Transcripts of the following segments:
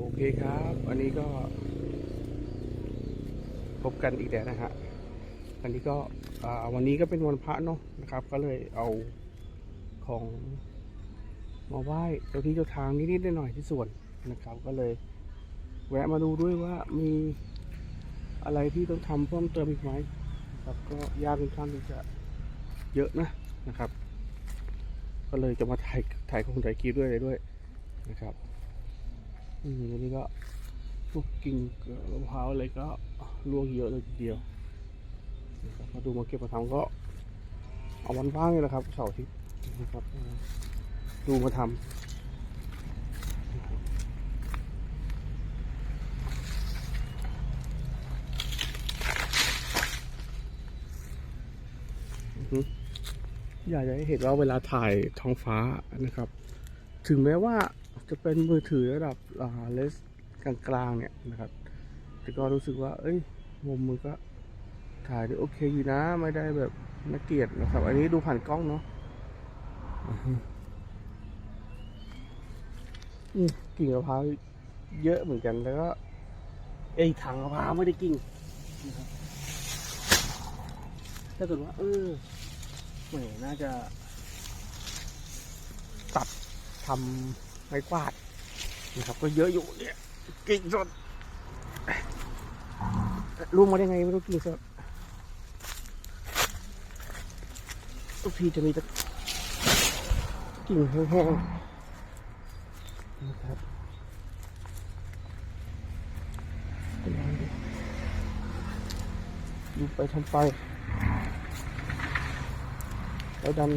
โอเคครับอันนี้ก็ พบกันอีกแล้วนะฮะอันนี้ก็วันนี้ก็เป็นวันพระเนาะนะครับ ก็เลยเอาของมาไหว้เจ้าที่เจ้าทางนิดๆหน่อยๆที่ส่วนนะครับ ก็เลย แวะมาดูด้วยว่ามีอะไรที่ต้องทำเพิ่มเติมอีกไหมครับก็ยากค่อนข้างจะเยอะนะนะครับ ก็เลยจะมาถ่ายถ่ายของถ่ายคลิปด้วยอะไรด้วยนะครับ อืมนนี้ก็พวกกิ่งมะพร้าวอะไรก็ร่วงเยอะเลยทีเดียวมาดูมาเก็บมาทำก็ เอาวันว่างนี่แหละครับเสาร์อาทิตย์นะครับ ดูมาทำอือฮึอยากจะให้เห็นว่าเวลาถ่ายท้องฟ้านะครับ ถึงแม้ว่า จะเป็นมือถือระดับเลสกลางๆเนี่ยนะครับ แต่ก็รู้สึกว่า เอ้ยมุมมือก็ถ่ายได้โอเคอยู่นะ ไม่ได้แบบน่าเกียดนะครับ อันนี้ดูผ่านกล้องเนาะกิ่งมะพร้าวเยอะเหมือนกันแล้วก็ไอ้ถังมะพร้าวไม่ได้กิ่งนถ้าเกิดว่า เออแหมน่าจะตัดทำ ไม้กวาดนะครับ ก็เยอะอยู่เนี่ยกิ่งสดรู้มาได้ไงไม่รู้กิ่งสดทุกทีจะมีแต่กิ่งแห้งๆนะครับลองดูดูไปทำไปแล้วดัน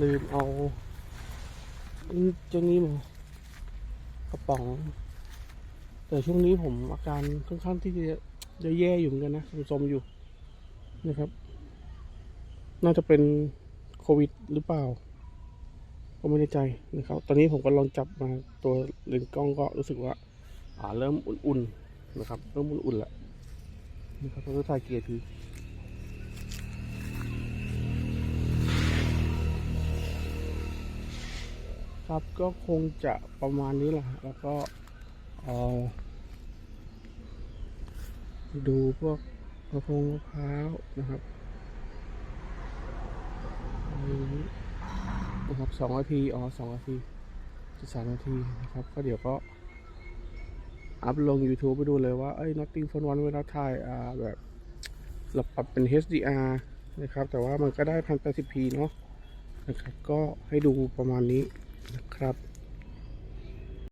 ลืมเอา เจ้านี้มากระป๋อง แต่ช่วงนี้ผมอาการค่อนข้างที่จะจะแย่อยู่เหมือนกันนะสมอยู่นะครับ น่าจะเป็นโควิดหรือเปล่า ก็ไม่แน่ใจนะครับ ตอนนี้ผมก็ลองจับมาตัวเลนส์กล้องก็รู้สึกว่า อ่าเริ่มอุ่นๆนะครับ เริ่มอุ่นๆแล้วนะครับต้องถ่ายเกียร์ที ครับก็คงจะประมาณนี้แหละแล้วก็เอ่อดูพวกมะพร้าวมะพร้าวนะครับอันนี้นะครับสองนาทีอ๋อสองนาทีจะสามนาทีนะครับ ก็เดี๋ยวก็ อัพลง YouTube ไปดูเลยว่า เอ้ย Nothing Phone One เวลาถ่ายอ่าแบบเราปรับเป็น HDR นะครับ แต่ว่ามันก็ได้ 1080p เนาะนะครับ ก็ให้ดูประมาณนี้ นะครับ